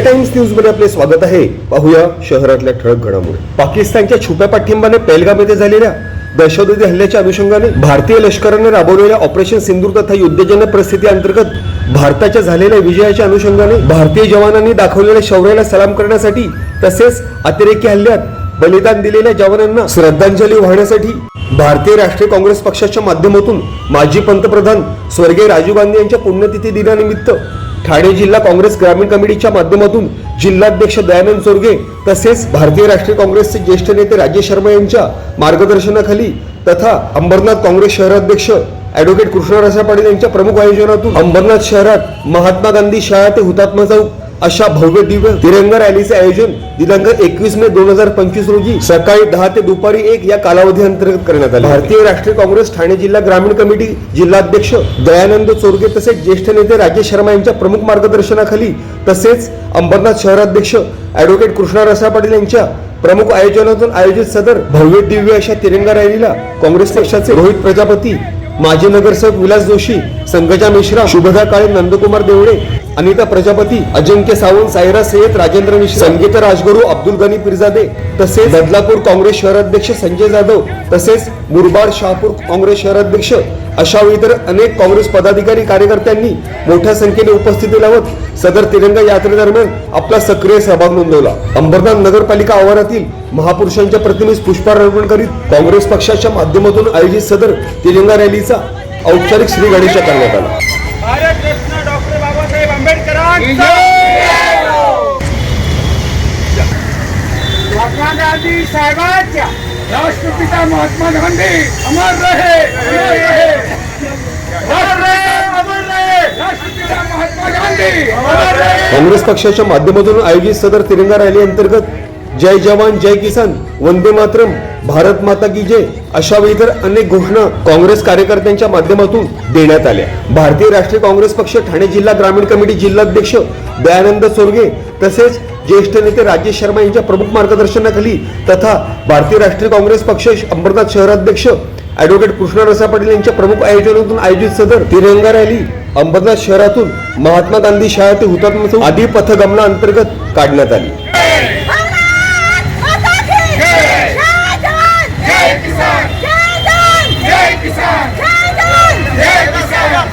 India times न्यूजमध्ये आपले स्वागत आहे. पाहूया शहरातल्या ठळक घडामोडी. पाकिस्तानच्या छुप्या पाठिंबाने पेलगाम येथे झालेल्या दहशतवादी हल्ल्याच्या अनुषंगाने भारतीय लष्कराने राबवलेल्या ऑपरेशन सिंदूर तथा युद्धजन्य परिस्थिती अंतर्गत भारताच्या झालेल्या विजयाच्या अनुषंगाने भारतीय जवानांनी दाखवलेल्या शौर्याला सलाम करण्यासाठी तसेच अतिरेकी हल्ल्यात बलिदान दिलेल्या जवानांना श्रद्धांजली वाहण्यासाठी भारतीय राष्ट्रीय काँग्रेस पक्षाच्या माध्यमातून माजी पंतप्रधान स्वर्गीय राजीव गांधी यांच्या पुण्यतिथी दिनानिमित्त ठाणे जिल्हा काँग्रेस ग्रामीण कमिटीच्या माध्यमातून जिल्हाध्यक्ष दयानंद चोरगे तसेच भारतीय राष्ट्रीय काँग्रेसचे ज्येष्ठ नेते राजेश शर्मा यांच्या मार्गदर्शनाखाली तथा अंबरनाथ काँग्रेस शहराध्यक्ष ॲडव्होकेट कृष्णराजा पाटील यांच्या प्रमुख आयोजनातून अंबरनाथ शहरात महात्मा गांधी शाळा ते हुतात्मा चौक अशा भव्य दिव्य तिरंगा रॅलीचे आयोजन दिनांक एकवीस मे दोन हजार पंचवीस रोजी सकाळी दहा ते दुपारी एक या कालावधी अंतर्गत करण्यात आले. भारतीय राष्ट्रीय काँग्रेस ठाणे जिल्हा ग्रामीण कमिटी जिल्हाध्यक्ष दयानंद चोरगे तसेच ज्येष्ठ नेते राजेश शर्मा यांच्या प्रमुख मार्गदर्शनाखाली तसेच अंबरनाथ शहराध्यक्ष अॅडव्होकेट कृष्णा रसा पाटील यांच्या प्रमुख आयोजनातून आयोजित सदर भव्य दिव्य अशा तिरंगा रॅलीला काँग्रेस पक्षाचे रोहित प्रजापती माजी नगरसेवक विलास जोशी संगजा मिश्रा शुभदा काळे नंदकुमार देवडे अनिता प्रजापती अजिंक्य सावंत सायरा सय्यद राजेंद्र मिश्र संगीता राजगुरू अब्दुल गनी पिरजादे तसेच बदलापूर काँग्रेस शहराध्यक्ष संजय जाधव तसेच मुरबाड शहापूर काँग्रेस शहराध्यक्ष अशा इतर अनेक काँग्रेस पदाधिकारी कार्यकर्त्यांनी मोठ्या संख्येने उपस्थिती लावत सदर तिरंगा यात्रेदरम्यान आपला सक्रिय सहभाग नोंदवला. अंबरनाथ नगरपालिका आवारातील महापुरुषांच्या प्रतिमेस पुष्पहार अर्पण करीत काँग्रेस पक्षाच्या माध्यमातून आयोजित सदर तिरंगा रॅलीचा औपचारिक श्री गणेशा करण्यात आला. साहेबांच्या राष्ट्रपिता महात्मा गांधी अमर रहे अमर रहे. काँग्रेस पक्षाच्या माध्यमातून आयोजित सदर तिरंगा रॅली अंतर्गत जय जवान जय किसान वंदे मातरम. भारत माता की जय अशा तर अनेक घोषणा काँग्रेस कार्यकर्त्यांच्या माध्यमातून देण्यात आल्या. भारतीय राष्ट्रीय काँग्रेस पक्ष ठाणे जिल्हा ग्रामीण कमिटी जिल्हाध्यक्ष दयानंद सोरगे तसेच ज्येष्ठ नेते राजेश शर्मा यांच्या प्रमुख मार्गदर्शनाखाली तथा भारतीय राष्ट्रीय काँग्रेस पक्ष अंबरनाथ शहराध्यक्ष ऍडव्होकेट कृष्णा रसा पाटील यांच्या प्रमुख आयोजनातून आयोजित सदर तिरंगा रॅली अंबरनाथ शहरातून महात्मा गांधी शाळा ते हुतात्मा आदी पथगमना अंतर्गत काढण्यात आली भारत माता की जय जवान जय किसान जय जवान जय किसान जय जवान जय किसान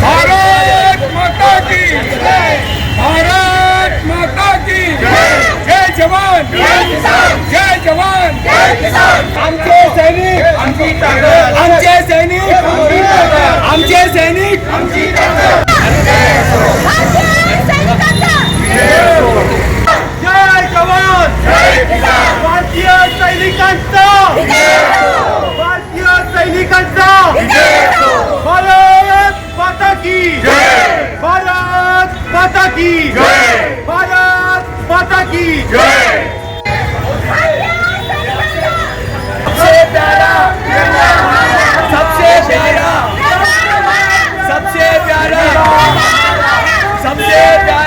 भारत माता की जय भारत माता की जय जय जवान जय किसान जय जवान जय किसान आमचे सैनिक आमचे सैनिक आमचे सैनिक आमची जय जवान भारतीय सैनिकांचा भारतीय सैनिकांचा भारत माता की भारत माता की भारत माता की Yeah.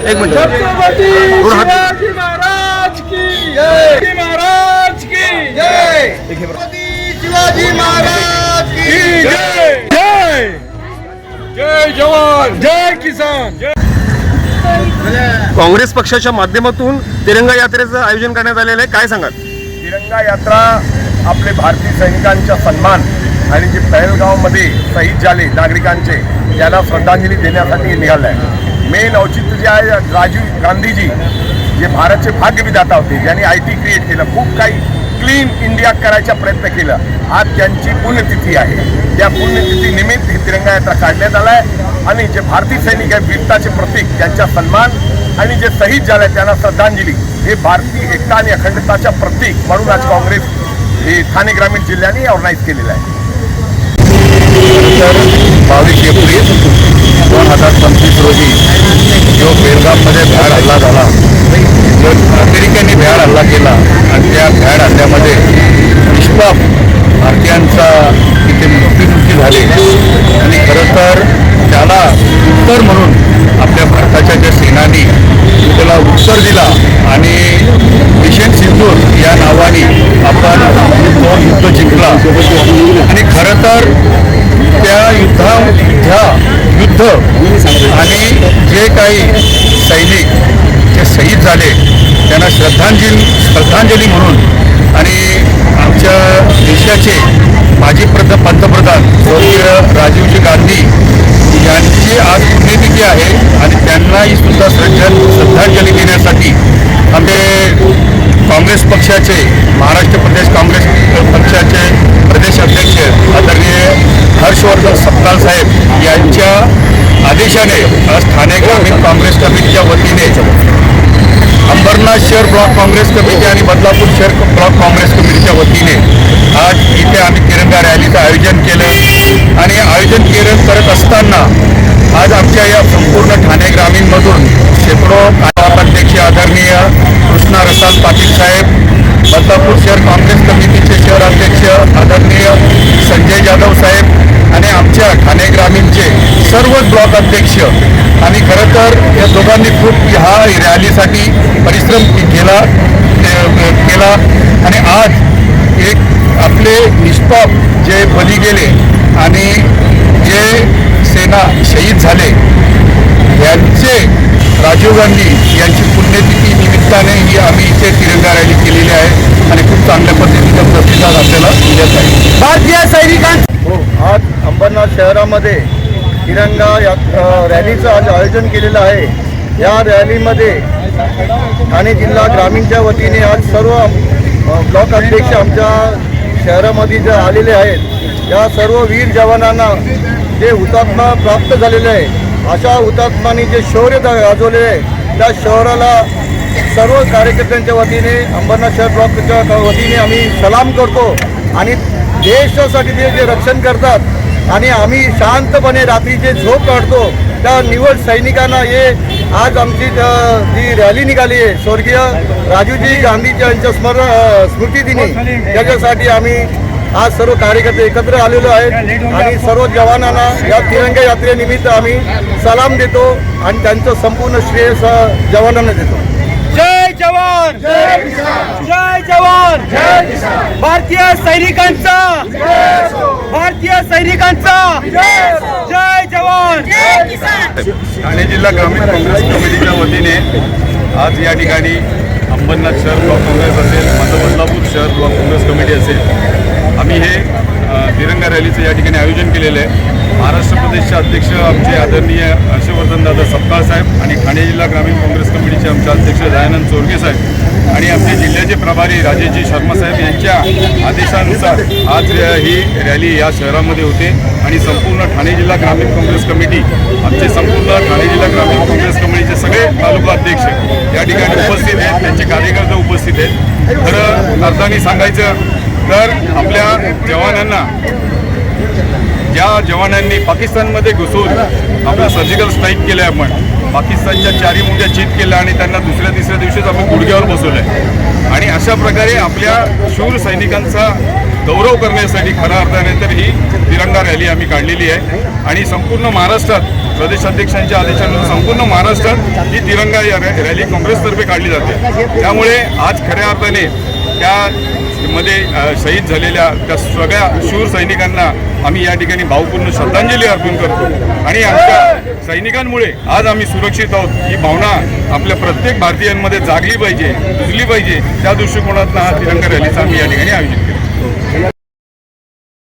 एक मिनिट महाराज की जय महाराज की जय शिवाजी महाराज की जय जय जय जवान जय किसान काँग्रेस पक्षाच्या माध्यमातून तिरंगा यात्रेचं आयोजन करण्यात आलेलं आहे. काय सांगाल? तिरंगा यात्रा आपले भारतीय सैनिकांचा सन्मान आणि जे पहलगावमध्ये शहीद झाले नागरिकांचे त्यांना श्रद्धांजली देण्यासाठी निघालं आहे मेन औचित्य जे आहे राजीव गांधीजी जे भारतचे भाग्यविधाता होते ज्यांनी आय टी क्रिएट केलं खूप काही क्लीन इंडिया करायचा प्रयत्न केला. आज त्यांची पुण्यतिथी आहे. त्या पुण्यतिथी निमित्त ही तिरंगा यात्रा काढण्यात आला आहे आणि जे भारतीय सैनिक आहे वीरताचे प्रतीक त्यांचा सन्मान आणि जे शहीद झाले त्यांना श्रद्धांजली. हे भारतीय एकता आणि अखंडताच्या प्रतीक म्हणून आज काँग्रेस हे ठाणे ग्रामीण जिल्ह्याने ऑर्गनाईज केलेलं आहे. बावीस एप्रिल दोन हजार पंचवीस रोजी जो बेलगाममध्ये भ्याड हल्ला झाला जो अमेरिकेने भ्याड हल्ला केला आणि त्या भ्याड हल्ल्यामध्ये निष्पाप भारतीयांचा तिथे मृत्यूमुखी झाले. आणि खरं तर त्याला उत्तर म्हणून आपल्या भारताच्या ज्या सेनानी त्याला उत्तर दिला. आणि मिशन सिंदूर या नावाने आपण तो युद्ध जिंकला. आणि खरं तर त्या युद्धा युद्धा युद्ध आणि जे काही सैनिक जे शहीद झाले त्यांना श्रद्धांजली श्रद्धांजली म्हणून आणि आमच्या देशाचे माजी प्रध पंतप्रधान स्वर्गीय राजीवजी गांधी यांची आज पुण्यतिथी आहे आणि त्यांनाही सुद्धा श्रद्धा श्रद्धांजली देण्यासाठी आमचे काँग्रेस पक्षाचे महाराष्ट्र प्रदेश काँग्रेस पक्षाचे प्रदेश अध्यक्ष आदरणीय हर्षवर्धन सपकाल साहेब यांच्या आदेशाने आज ठाणे ग्रामीण काँग्रेस कमिटीच्या वतीने अंबरनाथ शहर ब्लॉक काँग्रेस कमिटी आणि बदलापूर शहर ब्लॉक काँग्रेस कमिटीच्या वतीने आज इथे आम्ही तिरंगा रॅलीचं आयोजन केलं. आणि आयोजन केलं करत असताना आज आमच्या या संपूर्ण ठाणे ग्रामीणमधून शेकडो अध्यक्ष आदरणीय कृष्णा रसाल पाटील साहेब बदलापूर शहर काँग्रेस कमिटी दोघांनी खूप ह्या रॅलीसाठी परिश्रम के- केला केला. आणि आज एक आपले निष्पाप जे बली गेले आणि जे सेना शहीद झाले यांचे राजीव गांधी यांची पुण्यतिथी निमित्ताने ही आम्ही इथे तिरंगा रॅली केलेली आहे आणि खूप चांगल्या पद्धतीचा प्रतिसाद आपल्याला मिळत आहे भारतीय सैनिकांचा हो आज अंबरनाथ शहरामध्ये तिरंगा या रॅलीचं आज आयोजन केलेलं आहे. या रॅलीमध्ये ठाणे जिल्हा ग्रामीणच्या वतीने आज सर्व ब्लॉक अध्यक्ष आमच्या शहरामध्ये जे आलेले आहेत या सर्व वीर जवानांना जे हुतात्मा प्राप्त झालेले आहे अशा हुतात्म्यांनी जे शौर्य गाजवले आहे त्या शहराला सर्व कार्यकर्त्यांच्या वतीने अंबरनाथ शहर ब्लॉकच्या वतीने आम्ही सलाम करतो आणि देशासाठी ते जे रक्षण करतात आणि आम्ही शांतपणे रात्रीचे झोप काढतो त्या निवड सैनिकांना हे आज आमची जी रॅली निघाली आहे. स्वर्गीय राजीवजी गांधीच्या यांच्या स्मर स्मृतिदिनी त्याच्यासाठी आम्ही आज सर्व कार्यकर्ते एकत्र आलेलो आहेत. आणि सर्व जवानांना या तिरंगा यात्रेनिमित्त आम्ही सलाम देतो आणि त्यांचं संपूर्ण श्रेय स- जवानांना देतो. जय जवान! जय जवान! भारतीय सैनिकांचा! भारतीय सैनिकांचा! जय ठाणे जिल्हा ग्रामीण काँग्रेस कमिटीच्या वतीने आज या ठिकाणी अंबरनाथ शहर ब्लॉक काँग्रेस असेल माझं बदलापूर शहर ब्लॉक काँग्रेस कमिटी असेल आम्ही हे तिरंगा रॅलीचं या ठिकाणी आयोजन केलेलं आहे. महाराष्ट्र प्रदेशचे अध्यक्ष आमचे आदरणीय हर्षवर्धन दादा सपकाळ साहेब आणि ठाणे जिल्हा ग्रामीण काँग्रेस कमिटीचे आमचे अध्यक्ष दयानंद चोरगे साहेब. आणि आपले जिल्ह्याचे प्रभारी राजेजी शर्मा साहेब यांच्या आदेशानुसार आज ही रॅली या शहरामध्ये होते. आणि संपूर्ण ठाणे जिल्हा ग्रामीण काँग्रेस कमिटी आमचे संपूर्ण ठाणे जिल्हा ग्रामीण काँग्रेस कमिटीचे सगळे तालुका अध्यक्ष या ठिकाणी उपस्थित आहेत. त्यांचे कार्यकर्ते उपस्थित आहेत. खरं अर्थाने सांगायचं तर आपल्या जवानांना ज्या जवानांनी पाकिस्तानमध्ये घुसून आपला सर्जिकल स्ट्राईक केलं आहे आपण पाकिस्तानच्या चारी मुद्या चित केल्या आणि त्यांना दुसऱ्या तिसऱ्या दिवशीच आपण गुडघ्यावर बसवलं आहे आणि अशा प्रकारे आपल्या शूर सैनिकांचा गौरव करण्यासाठी खऱ्या अर्थाने तर ही तिरंगा रॅली आम्ही काढलेली आहे. आणि संपूर्ण महाराष्ट्रात प्रदेशाध्यक्षांच्या आदेशानुसार संपूर्ण महाराष्ट्रात ही तिरंगा या रॅ- रॅली काँग्रेसतर्फे काढली जाते. त्यामुळे आज खऱ्या अर्थाने त्या मध्ये शहीद झालेल्या त्या सगळ्या शूर सैनिकांना आम्ही या ठिकाणी भावपूर्ण श्रद्धांजली अर्पण करतो. आणि आमच्या सैनिकांमुळे आज आम्ही सुरक्षित आहोत. ही भावना आपल्या प्रत्येक भारतीयांमध्ये जागली पाहिजे रुजली पाहिजे. त्या दृष्टिकोनातून हा तिरंगा रॅलीचा आम्ही या ठिकाणी आयोजित